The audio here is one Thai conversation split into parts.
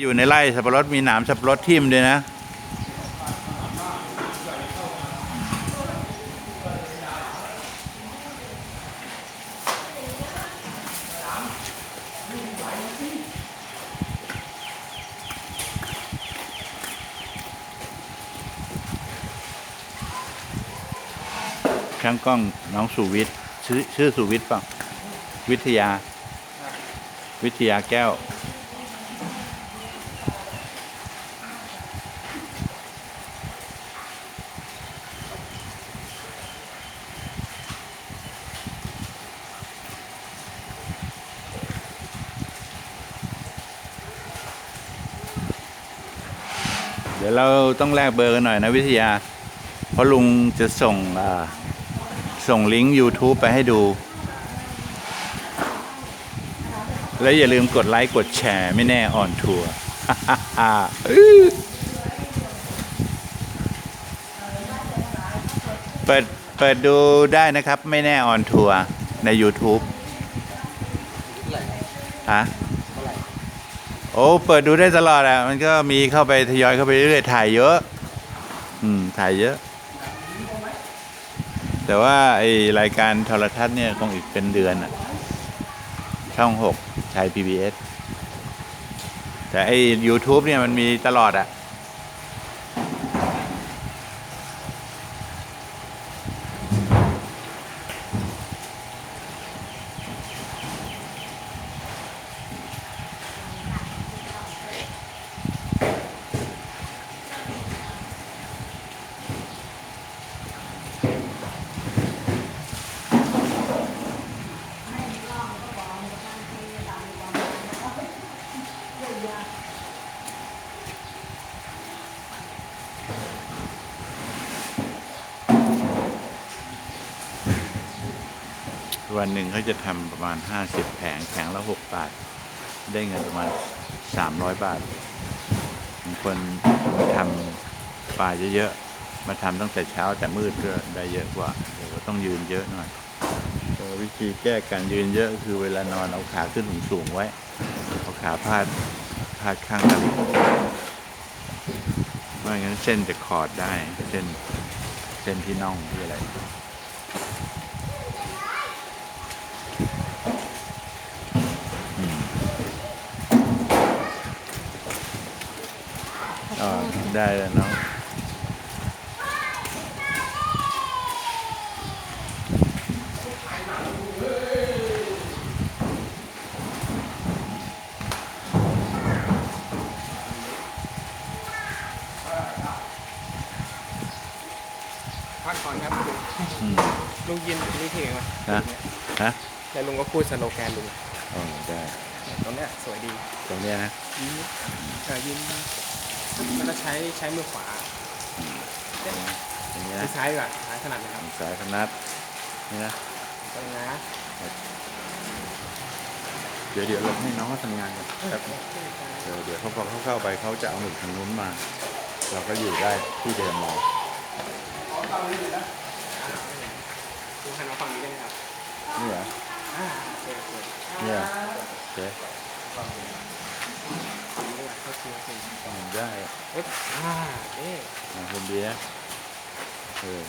อยู่ในไร่สับปะรดมีหนามสับปะรดทิ่มด้วยนะ ช่างกล้องน้องสุวิทย์ชื่อชื่อสุวิทย์ป่ะ วิทยา วิทยาแก้ว ดี๋ยวเราต้องแลกเบอร์กันหน่อยนะวิทยา เพราะลุงจะส่งส่งลิงก์ YouTube ไปให้ดู แล้วอย่าลืมกดไลค์กดแชร์ไม่แน่ออนทัวร์เปิดเปิดดูได้นะครับ ไม่แน่ออนทัวร์ใน YouTube ฮะ โอ้เปิดดูได้ตลอดอะ มันก็มีเข้าไปทยอยเข้าไปเรื่อยๆถ่ายเยอะ อืม ถ่ายเยอะ แต่ว่าไอรายการโทรทัศน์เนี่ยคงอีกเป็นเดือนอะ ช่องหกไทย PBS แต่ไอ YouTube เนี่ยมันมีตลอดอะ วันหนึ่งเขาจะทำประมาณ 50 แผงแผงละ 6 บาท ได้เงินประมาณ 300 บาทบางคนมาทำปลาเยอะๆ มาทำตั้งแต่เช้าแต่มืดก็ได้เยอะกว่าเดี๋ยวต้องยืนเยอะหน่อยวิธีแก้การยืนเยอะคือเวลานอนเอาขาขึ้นสูงๆไว้ เอาขาพาดพาดข้างตะลิงไม่งั้นเส้นจะขอดได้เส้นเส้นที่น่องที่อะไร อ๋อ ได้แล้วเนาะพักก่อนครับลุงอืมลุงยินนี่เพลงไหมฮะฮะแล้วลุงก็พูดสโลแกนลุงอ๋อได้ ตรงเนี้ยสวยดี ตรงเนี้ยนะยิ้มเออยิ้ม แล้วก็ใช้ใช้มือขวาอย่างนี้มืนะอซ้ายดีกว่าซ้ายถนัดนะครับสายพนัดนี่นะตรงนะเดี๋ยวเดี๋ยวเราให้น้องเขาทำงานกันครับเดี๋ยวเดี๋ยวเขาพอเขาเข้าไปเขาจะเอาหมึกทางนู้นมา เราก็อยู่ได้ที่เดิมเราลุงหันมาฝั่งนี้ได้ไหมครับนี่เหรออ่าโอเคโอเคเนี่ยโอเคฝั่งนี้ด้วย เข้าเคียงกันอืมได้เอ๊ะอ่าเอ๊ะอ่าคนดีนะเออ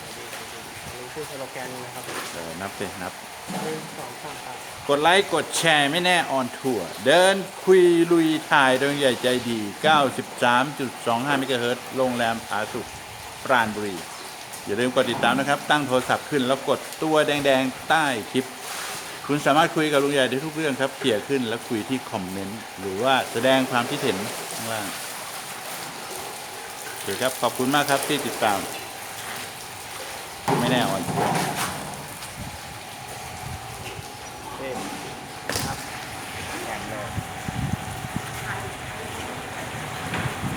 สวยดีสวยดีลุงพูดสโลแกนนะครับเออนับสินับหนึ่งสองสามครับกดไลค์ กดแชร์ไม่แน่ออนทัวร์เดินคุยลุยถ่ายโดยใหญ่ใจดี 93.25 เมกะเฮิรตซ์โรงแรมผาสุกปราณบุรี อย่าลืมกดติดตามนะครับ ตั้งโทรศัพท์ขึ้นแล้วกดตัวแดง ๆ ใต้คลิป คุณสามารถคุยกับลุงใหญ่ได้ทุกเรื่องครับเขี่ยขึ้นแล้วคุยที่คอมเมนต์หรือว่าแสดงความคิดเห็นข้างล่างโอเคครับขอบคุณมากครับที่ติดตาม ไม่แน่ออนทัวร์